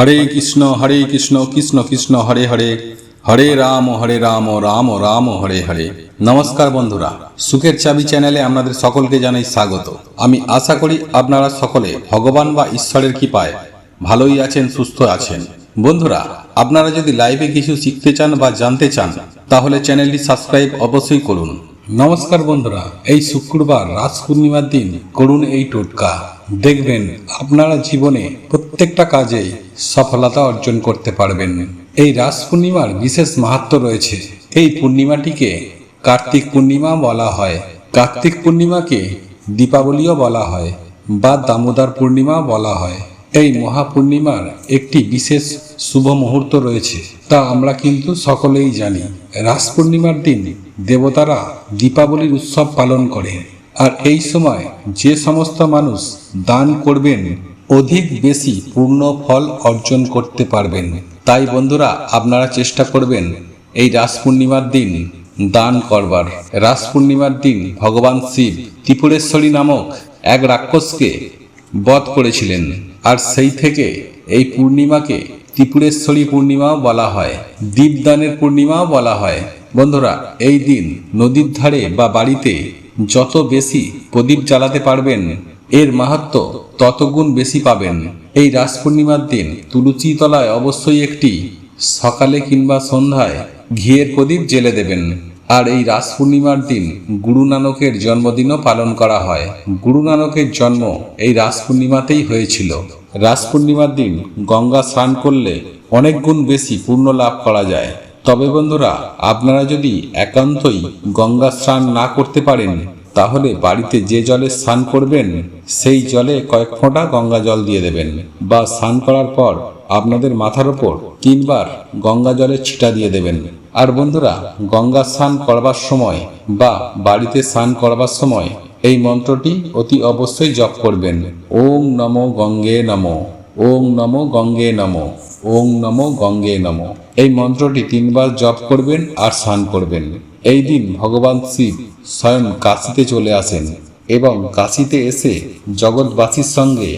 হরে কৃষ্ণ হরে কৃষ্ণ কৃষ্ণ কৃষ্ণ, হরে হরে। হরে রাম হরে রাম রাম রাম, হরে হরে। নমস্কার বন্ধুরা, সুখের চাবি চ্যানেলে আপনাদের সকলকে জানাই স্বাগত। আমি আশা করি আপনারা সকলে ভগবান বা ঈশ্বরের কৃপায় ভালোই আছেন, সুস্থ আছেন। বন্ধুরা, আপনারা যদি লাইভে কিছু শিখতে চান বা জানতে চান, তাহলে চ্যানেলটি সাবস্ক্রাইব অবশ্যই করুন। নমস্কার বন্ধুরা, এই শুক্রবার রাস পূর্ণিমার দিন করুন এই টোটকা। দেখবেন আপনারা জীবনে প্রত্যেকটা কাজে সফলতা অর্জন করতে পারবেন। এই রাস পূর্ণিমার বিশেষ মাহাত্ম রয়েছে। এই পূর্ণিমাটিকে কার্তিক পূর্ণিমা বলা হয়। কার্তিক পূর্ণিমাকে দীপাবলিও বলা হয় বা দামোদর পূর্ণিমা বলা হয়। এই মহাপূর্ণিমার একটি বিশেষ শুভ মুহূর্ত রয়েছে। তা আমরা কিন্তু সকলেই জানি। রাস পূর্ণিমার দিন দেবতারা দীপাবলির উৎসব পালন করে। আর এই সময় যে সমস্ত মানুষ দান করবেন অধিক বেশি পূর্ণ ফল অর্জন করতে পারবেন। তাই বন্ধুরা, আপনারা চেষ্টা করবেন এই রাস পূর্ণিমার দিন দান করবার। রাস পূর্ণিমার দিন ভগবান শিব ত্রিপুরেশ্বরী নামক এক রাক্ষসকে বধ করেছিলেন। আর সেই থেকে এই পূর্ণিমাকে ত্রিপুরেশ্বরী পূর্ণিমাও বলা হয়, দীপদানের পূর্ণিমাও বলা হয়। বন্ধুরা, এই দিন নদীর ধারে বা বাড়িতে যত বেশি প্রদীপ জ্বালাতে পারবেন, এর মাহাত্ম তত গুণ বেশি পাবেন। এই রাস পূর্ণিমার দিন তুলসী তলায় অবশ্যই একটি সকালে কিংবা সন্ধ্যায় ঘিয়ের প্রদীপ জেলে দেবেন। আর এই রাস পূর্ণিমার দিন গুরু নানকের জন্মদিনও পালন করা হয়। গুরু নানকের জন্ম এই রাস পূর্ণিমাতেই হয়েছিল। রাস পূর্ণিমার দিন গঙ্গা স্নান করলে অনেক গুণ বেশি পূর্ণ লাভ করা যায়। তবে বন্ধুরা, আপনারা যদি একান্তই গঙ্গা স্নান না করতে পারেন তাহলে বাড়িতে যে জলে স্নান করবেন, সেই জলে কয়েক ফোঁটা গঙ্গা জল দিয়ে দেবেন। বা স্নান করার পর আপনাদের মাথার ওপর তিনবার গঙ্গা জলের ছিটা দিয়ে দেবেন। আর বন্ধুরা, গঙ্গা স্নান করবার সময় বা বাড়িতে স্নান করবার সময় এই মন্ত্রটি অতি অবশ্যই জপ করবেন। ওম নমো গঙ্গে নমো ওং নমো গঙ্গে নমো ওং নমো গঙ্গে নমো। এই মন্ত্রটি তিনবার জপ করবেন আর স্নান করবেন। এই দিন ভগবান শিব স্বয়ং কাশিতে চলে আসেন এবং কাশিতে এসে জগৎবাসীর সঙ্গে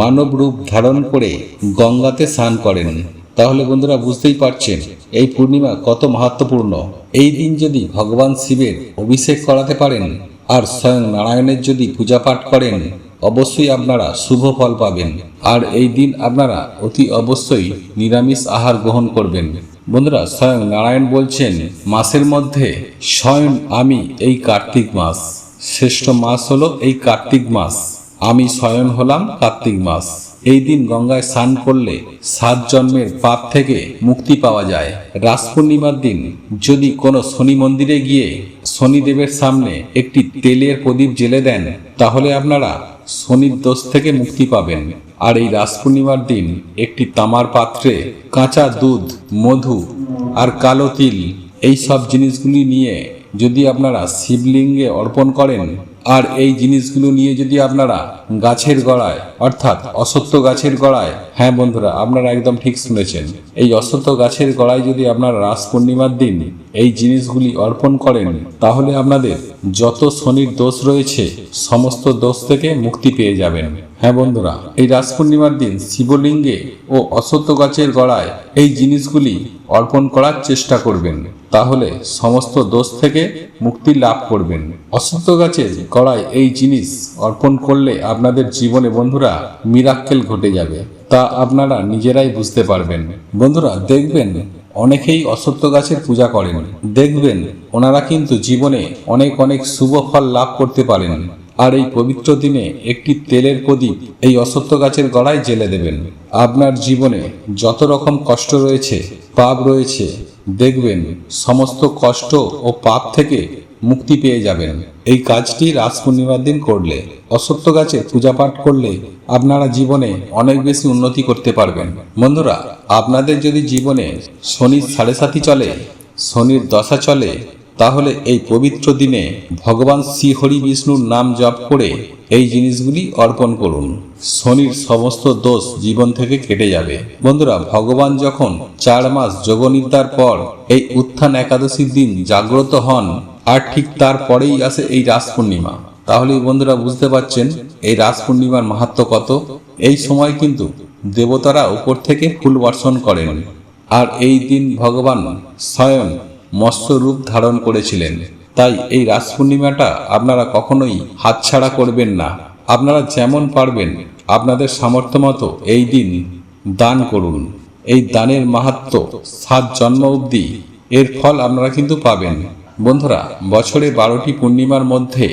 মানব রূপ ধারণ করে গঙ্গাতে স্নান করেন। তাহলে বন্ধুরা বুঝতেই পারছেন, এই পূর্ণিমা কত মাহাত্মপূর্ণ। এই দিন যদি ভগবান শিবের অভিষেক করাতে পারেন আর স্বয়ং নারায়ণের যদি পূজা পাঠ করেন, অবশ্যই আপনারা শুভ ফল পাবেন। আর এই দিন আপনারা অতি অবশ্যই নিরামিষ আহার গ্রহণ করবেন। বন্ধুরা, স্বয়ং নারায়ণ বলছেন, মাসের মধ্যে স্বয়ং আমি এই কার্তিক মাস। শ্রেষ্ঠ মাস হলো এই কার্তিক মাস। আমি স্বয়ং হলাম কার্তিক মাস। এই দিন গঙ্গায় স্নান করলে সাত জন্মের পাপ থেকে মুক্তি পাওয়া যায়। রাস পূর্ণিমার দিন যদি কোনো শনি মন্দিরে গিয়ে শনিদেবের সামনে একটি তেলের প্রদীপ জেলে দেন, তাহলে আপনারা শনির দোষ থেকে মুক্তি পাবেন। আর এই রাস পূর্ণিমার দিন একটি তামার পাত্রে কাঁচা দুধ, মধু আর কালো তিল, এই সব জিনিসগুলি নিয়ে যদি আপনারা শিবলিঙ্গে অর্পণ করেন আর এই জিনিসগুলো নিয়ে যদি আপনারা গাছের গড়ায়, অর্থাৎ অসত্য গাছের গড়ায় হ্যাঁ বন্ধুরা, আপনারা একদম ঠিক শুনেছেন, এই অসত্য গাছের গড়ায় যদি আপনারা রাস পূর্ণিমার দিন এই জিনিসগুলি অর্পণ করেন, তাহলে আপনাদের যত শনির দোষ রয়েছে, সমস্ত দোষ থেকে মুক্তি পেয়ে যাবেন। হ্যাঁ বন্ধুরা, এই রাস পূর্ণিমার দিন শিবলিঙ্গে ও অসত্য গাছের গড়ায় এই জিনিসগুলি অর্পণ করার চেষ্টা করবেন। তাহলে সমস্ত দোষ থেকে মুক্তি লাভ করবেন। অসত্য গাছের গড়ায় এই জিনিস অর্পণ করলে আপনাদের জীবনে বন্ধুরা মিরাক্কেল ঘটে যাবে, তা আপনারা নিজেরাই বুঝতে পারবেন। বন্ধুরা, দেখবেন অনেকেই অসত্য গাছের পূজা করেন। দেখবেন ওনারা কিন্তু জীবনে অনেক অনেক শুভ ফল লাভ করতে পারেন। আর এই পবিত্র দিনে একটি তেলের প্রদীপ এই অসত্য গাছের গড়ায় জেলে দেবেন। আপনার জীবনে যত রকম কষ্ট রয়েছে, পাপ রয়েছে দেখবেন সমস্ত কষ্ট ও পাপ থেকে মুক্তি পেয়ে যাবেন। এই কাজটি রাস পূর্ণিমার দিন করলে অসত্য গাছে পূজা পাঠ করলে আপনারা জীবনে অনেক বেশি উন্নতি করতে পারবেন। বন্ধুরা, আপনাদের যদি জীবনে শনির সাড়ে সাথী চলে, শনির দশা চলে, তাহলে এই পবিত্র দিনে ভগবান শ্রীহরি বিষ্ণুর নাম জপ করে এই জিনিসগুলি অর্পণ করুন। শনির সমস্ত দোষ জীবন থেকে কেটে যাবে। বন্ধুরা, ভগবান যখন চার মাস যোগনিদ্রার পর এই উত্থান একাদশীর দিন জাগ্রত হন, আর ঠিক তারপরেই আসে এই রাস পূর্ণিমা। তাহলে বন্ধুরা বুঝতে পারছেন, এই রাস পূর্ণিমার মাহাত্ম কত? এই সময় কিন্তু দেবতারা উপর থেকে ফুল বর্ষণ করেন, আর এই দিন ভগবান স্বয়ং মৎস্য রূপ ধারণ করেছিলেন। তাই এই রাস পূর্ণিমাটা আপনারা কখনোই হাতছাড়া করবেন না। আপনারা যেমন পারবেন আপনাদের সামর্থ্য মতো এই দিন দান করুন। এই দানের মাহাত্ম সাত জন্ম অবধি এর ফল আপনারা কিন্তু পাবেন। বন্ধুরা, বছরে বারোটি পূর্ণিমার মধ্যে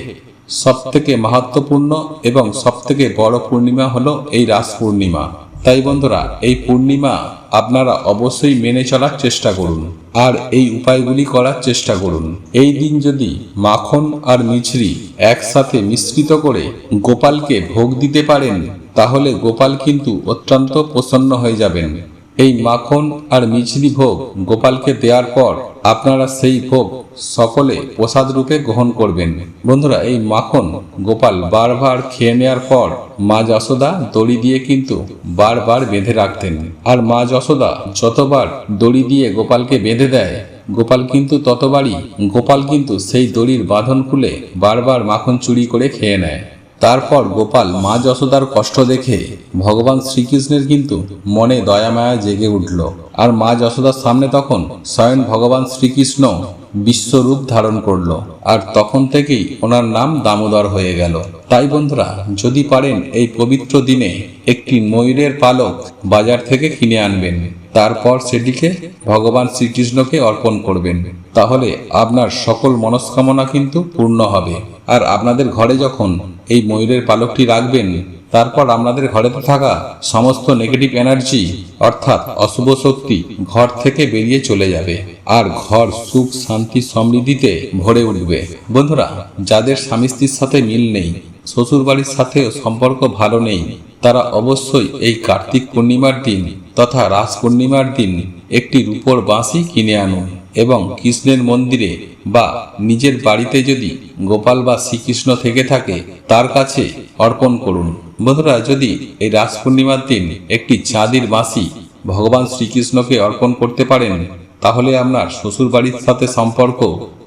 সবথেকে মাহাত্মপূর্ণ এবং সবথেকে বড় পূর্ণিমা হলো এই রাস পূর্ণিমা। তাই বন্ধুরা, এই পূর্ণিমা আপনারা অবশ্যই মেনে চলার চেষ্টা করুন আর এই উপায়গুলি করার চেষ্টা করুন। এই দিন যদি মাখন আর মিছরি একসাথে মিশ্রিত করে গোপালকে ভোগ দিতে পারেন, তাহলে গোপাল কিন্তু অত্যন্ত প্রসন্ন হয়ে যাবেন। এই মাখন আর মিছরি ভোগ গোপালকে দেওয়ার পর আপনারা সেই ভোগ সকলে প্রসাদ রূপে গ্রহণ করবেন। বন্ধুরা, এই মাখন গোপাল বারবার খেয়ে নেওয়ার পর মা যশোদা দড়ি দিয়ে কিন্তু বারবার বেঁধে রাখতেন। আর মা যশোদা যতবার দড়ি দিয়ে গোপালকে বেঁধে দেয়, গোপাল কিন্তু ততবারই, গোপাল কিন্তু সেই দড়ির বাঁধন খুলে বারবার মাখন চুরি করে খেয়ে নেয়। তারপর গোপাল মা যশোদার কষ্ট দেখে ভগবান শ্রীকৃষ্ণের কিন্তু মনে দয়া মায়া জেগে উঠল। আর মা যশোদার সামনে তখন স্বয়ং ভগবান শ্রীকৃষ্ণ বিশ্বরূপ ধারণ করল। আর তখন থেকেই ওনার নাম দামোদর হয়ে গেল। তাই বন্ধুরা, যদি পারেন এই পবিত্র দিনে একটি ময়ূরের পালক বাজার থেকে কিনে আনবেন। তারপর সেটিকে ভগবান শ্রীকৃষ্ণকে অর্পণ করবেন। তাহলে আপনার সকল মনস্কামনা কিন্তু পূর্ণ হবে। আর আপনাদের ঘরে যখন এই ময়ূরের পালকটি রাখবেন, তারপর আপনাদের ঘরেতে থাকা সমস্ত নেগেটিভ এনার্জি অর্থাৎ অশুভ শক্তি, ঘর থেকে বেরিয়ে চলে যাবে। আর ঘর সুখ, শান্তি, সমৃদ্ধিতে ভরে উঠবে। বন্ধুরা, যাদের স্বামী স্ত্রীর সাথে মিল নেই শ্বশুর বাড়ির সাথেও সম্পর্ক ভালো নেই, তারা অবশ্যই এই কার্তিক পূর্ণিমার দিন তথা রাস পূর্ণিমার দিন একটি রূপোর বাঁশি কিনে আনুন। এবং কৃষ্ণের মন্দিরে বা নিজের বাড়িতে যদি গোপাল বা শ্রীকৃষ্ণ থেকে থাকে, তার কাছে অর্পণ করুন। বন্ধুরা, যদি এই রাস পূর্ণিমার দিন একটি চাঁদির বাঁশি ভগবান শ্রীকৃষ্ণকে অর্পণ করতে পারেন, তাহলে আপনার শ্বশুর বাড়ির সাথে সম্পর্ক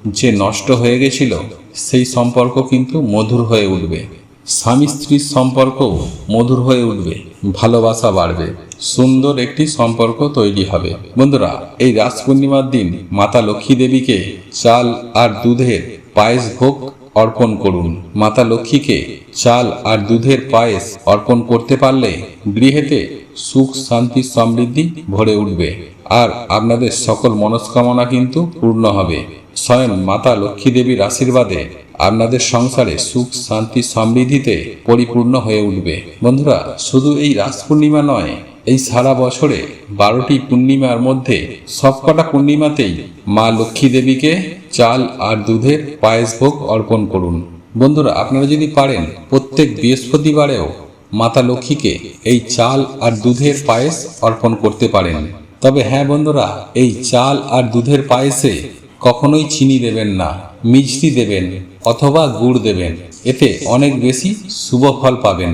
যে নষ্ট হয়ে গেছিল, সেই সম্পর্ক কিন্তু মধুর হয়ে উঠবে। স্বামী স্ত্রীর সম্পর্ক মধুর হয়ে উঠবে, ভালোবাসা বাড়বে, সুন্দর একটি সম্পর্ক তৈরি হবে। বন্ধুরা, এই রাস পূর্ণিমার দিন মাতা লক্ষ্মী দেবীকে চাল আর দুধের পায়েস ভোগ অর্পণ করুন। মাতা লক্ষ্মীকে চাল আর দুধের পায়েস অর্পণ করতে পারলে গৃহেতে সুখ, শান্তি, সমৃদ্ধি ভরে উঠবে। আর আপনাদের সকল মনস্কামনা কিন্তু পূর্ণ হবে। স্বয়ং মাতা লক্ষ্মী দেবীর আশীর্বাদে আপনাদের সংসারে সুখ, শান্তি, সমৃদ্ধিতে পরিপূর্ণ হয়ে উঠবে। বন্ধুরা, শুধু এই রাস পূর্ণিমা নয়, এই সারা বছরে বারোটি পূর্ণিমার মধ্যে সবকটা পূর্ণিমাতেই মা লক্ষ্মী দেবীকে চাল আর দুধের পায়েস ভোগ অর্পণ করুন। বন্ধুরা, আপনারা যদি পারেন, প্রত্যেক বৃহস্পতিবারেও মাতা লক্ষ্মীকে এই চাল আর দুধের পায়েস অর্পণ করতে পারেন। তবে হ্যাঁ বন্ধুরা, এই চাল আর দুধের পায়েসে কখনোই চিনি দেবেন না, মিষ্টি দেবেন। অথবা গুড় দেবেন। এতে অনেক বেশি শুভ ফল পাবেন।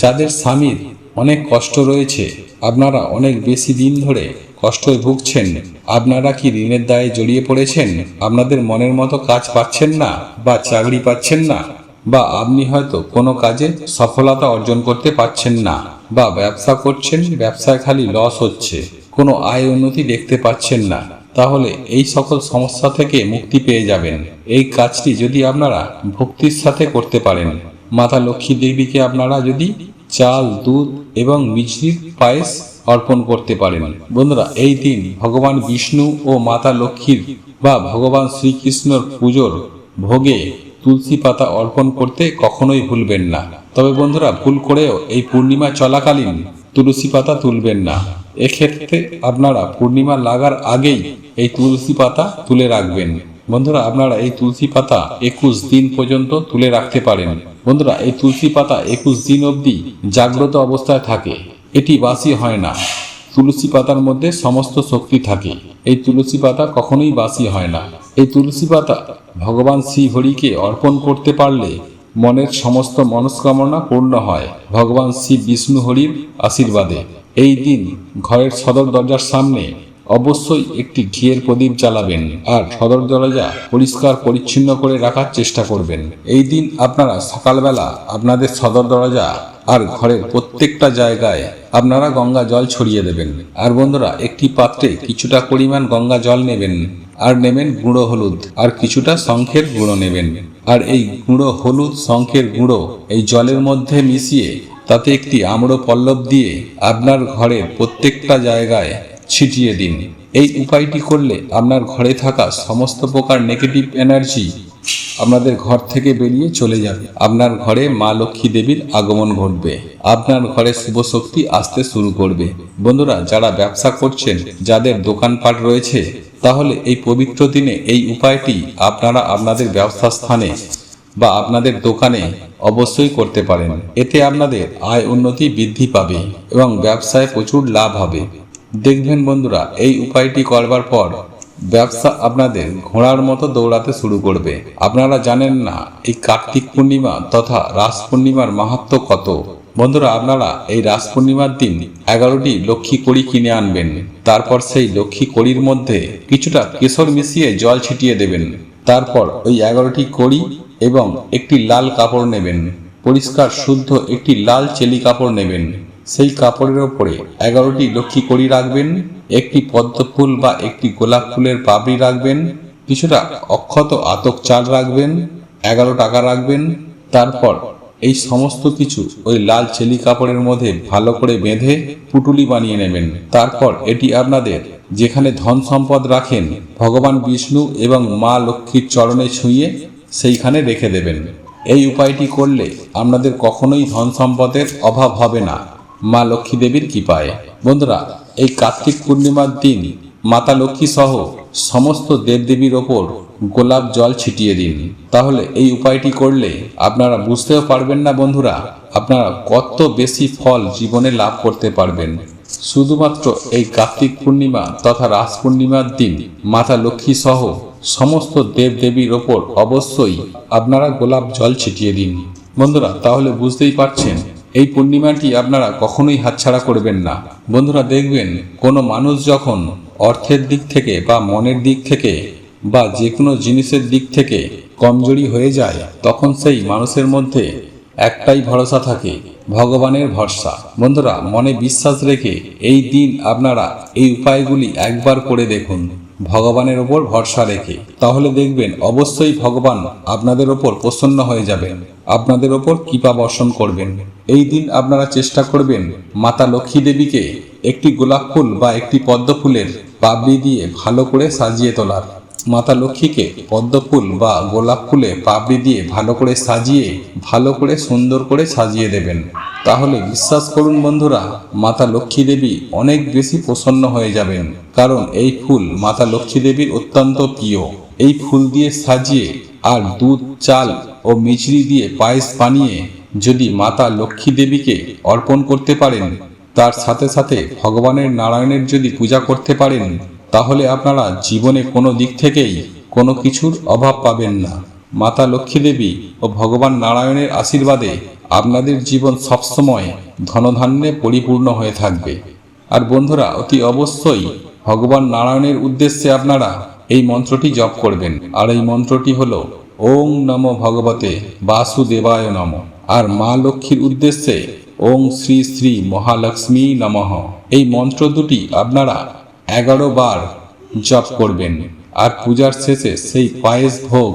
যাদের স্বামীর অনেক কষ্ট রয়েছে, আপনারা অনেক বেশি দিন ধরে কষ্টে ভুগছেন। আপনারা কি ঋণের দায়ে জড়িয়ে পড়েছেন? আপনাদের মনের মতো কাজ পাচ্ছেন না বা চাকরি পাচ্ছেন না বা আপনি হয়তো কোনো কাজে সফলতা অর্জন করতে পারছেন না বা ব্যবসা করছেন, ব্যবসায় খালি লস হচ্ছে, কোনো আয় উন্নতি দেখতে পাচ্ছেন না। তাহলে এই সকল সমস্যা থেকে মুক্তি পেয়ে যাবেন। এই কাজটি যদি আপনারা ভক্তির সাথে করতে পারেন, মাতা লক্ষ্মী দেবীকে আপনারা যদি চাল, দুধ এবং মিষ্টির পায়েস অর্পণ করতে পারেন। বন্ধুরা, এই দিন ভগবান বিষ্ণু ও মাতা লক্ষ্মীর বা ভগবান শ্রীকৃষ্ণর পুজোর ভোগে তুলসী পাতা অর্পণ করতে কখনোই ভুলবেন না। তবে বন্ধুরা, ভুল করেও এই পূর্ণিমা চলাকালীন তুলসী পাতা তুলবেন না। এক্ষেত্রে আপনারা পূর্ণিমা লাগার আগেই এই তুলসী পাতা তুলে রাখবেন। বন্ধুরা, আপনারা এই তুলসী পাতা একুশ দিন পর্যন্ত তুলে রাখতে পারেন। বন্ধুরা, এই তুলসী পাতা একুশ দিন অবধি জাগ্রত অবস্থায় থাকে। এটি বাসি হয় না। তুলসী পাতার মধ্যে সমস্ত শক্তি থাকে। এই তুলসী পাতা কখনোই বাসি হয় না। এই তুলসী পাতা ভগবান শ্রীহরিকে অর্পণ করতে পারলে মনের সমস্ত মনস্কামনা পূর্ণ হয়। ভগবান শ্রী বিষ্ণু হরির আশীর্বাদে। এই দিন ঘরের সদর দরজার সামনে অবশ্যই একটি ঘিয়ের প্রদীপ জ্বালাবেন আর সদর দরজা পরিষ্কার পরিচ্ছন্ন করে রাখার চেষ্টা করবেন। এই দিন আপনারা সকালবেলা আপনাদের সদর দরজা আর ঘরের প্রত্যেকটা জায়গায় আপনারা গঙ্গা জল ছড়িয়ে দেবেন। আর বন্ধুরা, একটি পাত্রে কিছুটা পরিমাণ গঙ্গা জল নেবেন আর নেবেন গুঁড়ো হলুদ আর কিছুটা শঙ্খের গুঁড়ো নেবেন। আর এই গুঁড়ো হলুদ, শঙ্খের গুঁড়ো এই জলের মধ্যে মিশিয়ে তাতে একটি আম্র পল্লব দিয়ে আপনার ঘরের প্রত্যেকটা জায়গায় ছিটিয়ে দিন। এই উপায়টি করলে আপনার ঘরে থাকা সমস্ত প্রকার নেগেটিভ এনার্জি আপনাদের ঘর থেকে বেরিয়ে চলে যাবে। আপনার ঘরে মা লক্ষ্মী দেবীর আগমন ঘটবে। আপনার ঘরে শুভ শক্তি আসতে শুরু করবে। বন্ধুরা, যারা ব্যবসা করছেন, যাদের দোকানপাট রয়েছে, তাহলে এই পবিত্র দিনে এই উপায়টি আপনারা আপনাদের ব্যবসা স্থানে বা আপনাদের দোকানে অবশ্যই করতে পারেন। এতে আপনাদের আয় উন্নতি বৃদ্ধি পাবে এবং ব্যবসায় প্রচুর লাভ হবে। দেখবেন বন্ধুরা, এই উপায়টি করবার পর ব্যবসা আপনাদের ঘোড়ার মতো দৌড়াতে শুরু করবে। আপনারা জানেন না, এই কার্তিক পূর্ণিমা তথা রাস পূর্ণিমার মাহাত্ম কত। বন্ধুরা, আপনারা এই রাস পূর্ণিমার দিন এগারোটি লক্ষ্মী কড়ি কিনে আনবেন। তারপর সেই লক্ষ্মী কড়ির মধ্যে কিছুটা কেশর মিশিয়ে জল ছিটিয়ে দেবেন। তারপর ওই এগারোটি কড়ি এবং একটি লাল কাপড় নেবেন। পরিষ্কার, শুদ্ধ একটি লাল চেলি কাপড় নেবেন। সেই কাপড়ের ওপরে এগারোটি লক্ষ্মী কড়ি রাখবেন, একটি পদ্ম ফুল বা একটি গোলাপ ফুলের পাবড়ি রাখবেন, কিছুটা অক্ষত আতক চাল রাখবেন, এগারো টাকা রাখবেন। তারপর এই সমস্ত কিছু ওই লাল চেলি কাপড়ের মধ্যে ভালো করে বেঁধে পুটুলি বানিয়ে নেবেন। তারপর এটি আপনাদের যেখানে ধন সম্পদ রাখেন, ভগবান বিষ্ণু এবং মা লক্ষ্মীর চরণে ছুঁয়ে সেইখানে রেখে দেবেন। এই উপায়টি করলে আপনাদের কখনোই ধন সম্পদের অভাব হবে না। মা লক্ষ্মী দেবীর কৃপায়। বন্ধুরা, এই কার্তিক পূর্ণিমার দিন মাতা লক্ষ্মী সহ সমস্ত দেবদেবীর ওপর গোলাপ জল ছিটিয়ে দিন। তাহলে এই উপায়টি করলে আপনারা বুঝতেও পারবেন না বন্ধুরা, আপনারা কত বেশি ফল জীবনে লাভ করতে পারবেন। শুধুমাত্র এই কার্তিক পূর্ণিমা তথা রাস পূর্ণিমার দিন মাতা লক্ষ্মী সহ সমস্ত দেবদেবীর ওপর অবশ্যই আপনারা গোলাপ জল ছিটিয়ে দিন। বন্ধুরা, তাহলে বুঝতেই পারছেন, এই পূর্ণিমাটি আপনারা কখনোই হাতছাড়া করবেন না। বন্ধুরা, দেখবেন, কোনো মানুষ যখন অর্থের দিক থেকে বা মনের দিক থেকে বা যে কোনো জিনিসের দিক থেকে কমজোরি হয়ে যায়, তখন সেই মানুষের মধ্যে একটাই ভরসা থাকে, ভগবানের ভরসা। বন্ধুরা, মনে বিশ্বাস রেখে এই দিন আপনারা এই উপায়গুলি একবার করে দেখুন। ভগবানের ওপর ভরসা রেখে। তাহলে দেখবেন, অবশ্যই ভগবান আপনাদের ওপর প্রসন্ন হয়ে যাবেন। আপনাদের ওপর কৃপা বর্ষণ করবেন। এই দিন আপনারা চেষ্টা করবেন মাতা লক্ষ্মী দেবীকে একটি গোলাপ ফুল বা একটি পদ্ম ফুলের পাবড়ি দিয়ে ভালো করে সাজিয়ে তোলার। মাতা লক্ষ্মীকে পদ্ম ফুল বা গোলাপ ফুলে পাপড়ি দিয়ে ভালো করে সাজিয়ে, ভালো করে সুন্দর করে সাজিয়ে দেবেন। তাহলে বিশ্বাস করুন বন্ধুরা, মাতা লক্ষ্মী দেবী অনেক বেশি প্রসন্ন হয়ে যাবেন। কারণ এই ফুল মাতা লক্ষ্মী দেবীর অত্যন্ত প্রিয়। এই ফুল দিয়ে সাজিয়ে আর দুধ, চাল ও মিছরি দিয়ে পায়েস বানিয়ে যদি মাতা লক্ষ্মী দেবীকে অর্পণ করতে পারেন, তার সাথে সাথে ভগবানের নারায়ণের যদি পূজা করতে পারেন তাহলে আপনারা জীবনে কোনো দিক থেকেই কোনো কিছুর অভাব পাবেন না। মাতা লক্ষ্মী দেবী ও ভগবান নারায়ণের আশীর্বাদে আপনাদের জীবন সবসময় ধনধান্যে পরিপূর্ণ হয়ে থাকবে। আর বন্ধুরা, অতি অবশ্যই ভগবান নারায়ণের উদ্দেশ্যে আপনারা এই মন্ত্রটি জপ করবেন। আর এই মন্ত্রটি হল, ওং নম ভগবতে বাসুদেবায় নম। আর মা লক্ষ্মীর উদ্দেশ্যে, ওং শ্রী শ্রী মহালক্ষ্মী নমঃ। এই মন্ত্র দুটি আপনারা এগারো বার জপ করবেন। আর পূজার শেষে সেই পায়েস ভোগ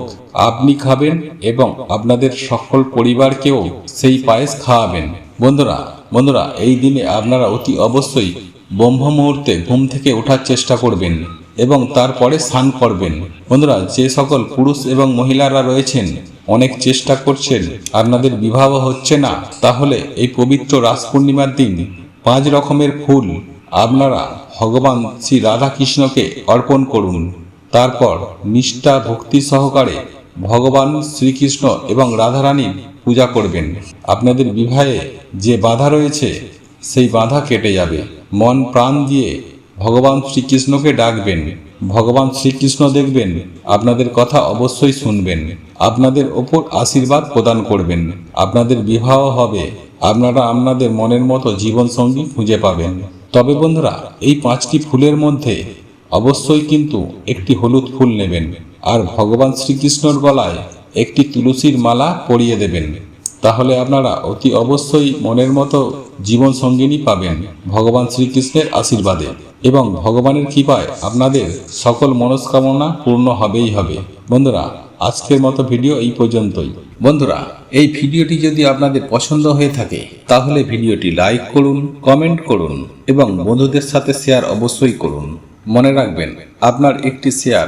আপনি খাবেন এবং আপনাদের সকল পরিবারকেও সেই পায়েস খাওয়াবেন। বন্ধুরা বন্ধুরা, এই দিনে আপনারা অতি অবশ্যই ব্রহ্ম মুহূর্তে ঘুম থেকে ওঠার চেষ্টা করবেন এবং তারপরে স্নান করবেন। বন্ধুরা, যে সকল পুরুষ এবং মহিলারা রয়েছেন, অনেক চেষ্টা করছেন, আপনাদের বিবাহ হচ্ছে না, তাহলে এই পবিত্র রাস পূর্ণিমার দিন পাঁচ রকমের ফুল আপনারা ভগবান শ্রী রাধাকৃষ্ণকে অর্পণ করুন। তারপর নিষ্ঠা ভক্তি সহকারে ভগবান শ্রীকৃষ্ণ এবং রাধারানীর পূজা করবেন। আপনাদের বিবাহে যে বাধা রয়েছে, সেই বাধা কেটে যাবে। মন প্রাণ দিয়ে ভগবান শ্রীকৃষ্ণকে ডাকবেন। ভগবান শ্রীকৃষ্ণ দেখবেন, আপনাদের কথা অবশ্যই শুনবেন। আপনাদের ওপর আশীর্বাদ প্রদান করবেন। আপনাদের বিবাহ হবে। আপনারা আপনাদের মনের মতো জীবন সঙ্গী খুঁজে পাবেন। তবে বন্ধুরা, এই পাঁচটি ফুলের মধ্যে অবশ্যই কিন্তু একটি হলুদ ফুল নেবেন আর ভগবান শ্রীকৃষ্ণর গলায় একটি তুলসীর মালা পরিয়ে দেবেন। তাহলে আপনারা অতি অবশ্যই মনের মতো জীবন সঙ্গিনী পাবেন ভগবান শ্রীকৃষ্ণের আশীর্বাদে এবং ভগবানের কৃপায় আপনাদের সকল মনস্কামনা পূর্ণ হবেই হবে। বন্ধুরা, আজকের মতো ভিডিও এই পর্যন্তই। বন্ধুরা, এই ভিডিওটি যদি আপনাদের পছন্দ হয়ে থাকে, তাহলে ভিডিওটি লাইক করুন, কমেন্ট করুন এবং বন্ধুদের সাথে শেয়ার অবশ্যই করুন। মনে রাখবেন, আপনার একটি শেয়ার